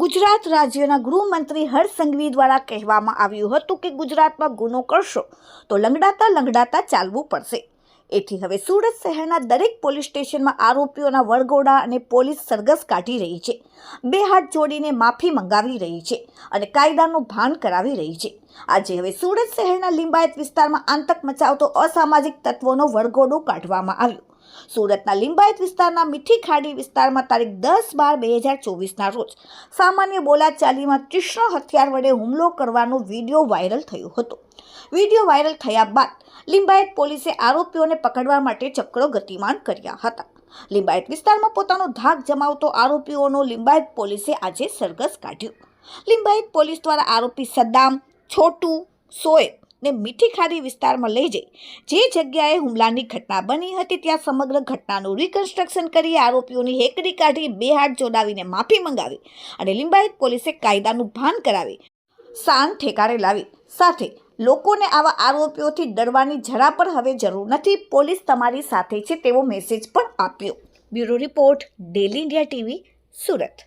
ગુજરાત રાજ્યના ગૃહમંત્રી હર્ષ સંઘવી દ્વારા કહેવામાં આવ્યું હતું કે ગુજરાતમાં ગુનો કરશો તો લંગડાતા લંગડાતા ચાલવું પડશે. એથી હવે સુરત શહેરના દરેક પોલીસ સ્ટેશનમાં આરોપીઓના વરઘોડા અને પોલીસ સરઘસ કાઢી રહી છે. બે હાથ જોડીને માફી મંગાવી રહી છે અને કાયદાનું ભાન કરાવી રહી છે. આજે હવે સુરત શહેરના લિંબાયત વિસ્તારમાં આતંક મચાવતો અસામાજિક તત્વોનો વરઘોડો કાઢવામાં આવ્યો. સુરતના લિંબાયત વિસ્તારના મીઠી ખાડી વિસ્તારમાં તારીખ દસ બાર બે હજાર ચોવીસના રોજ સામાન્ય બોલાચાલીમાં તીક્ષ્ણ હથિયાર વડે હુમલો કરવાનો વીડિયો વાયરલ થયો હતો. વીડિયો વાયરલ થયા બાદ લિંબાયત પોલીસે આરોપીઓને પકડવા માટે ચક્રો ગતિમાન કર્યા હતા. લિંબાયત વિસ્તારમાં પોતાનો ધાક જમાવતો આરોપીઓનો લિંબાયત પોલીસે આજે સરઘસ કાઢ્યો. લિંબાયત પોલીસ દ્વારા આરોપી સદ્દામ, છોટુ, સોએબ ને મીઠી ખાડી વિસ્તારમાં લઈ જઈ. જે જગ્યાએ હુમલાની ઘટના બની હતી, ત્યાં સમગ્ર ઘટનાનું રિકન્સ્ટ્રક્શન કરી આરોપીઓની હેકડી કાઢી બે હાથ જોડાવીને માફી મંગાવી અને લિંબાયત પોલીસે કાયદાનું ભાન કરાવી, શાન ઠેકારે લાવી. સાથે, લોકોને આવા આરોપીઓથી ડરવાની જરા પણ હવે જરૂર નથી. પોલીસ તમારી સાથે છે તેવો મેસેજ પણ આપ્યો. Bureau report, daily India TV, Surat.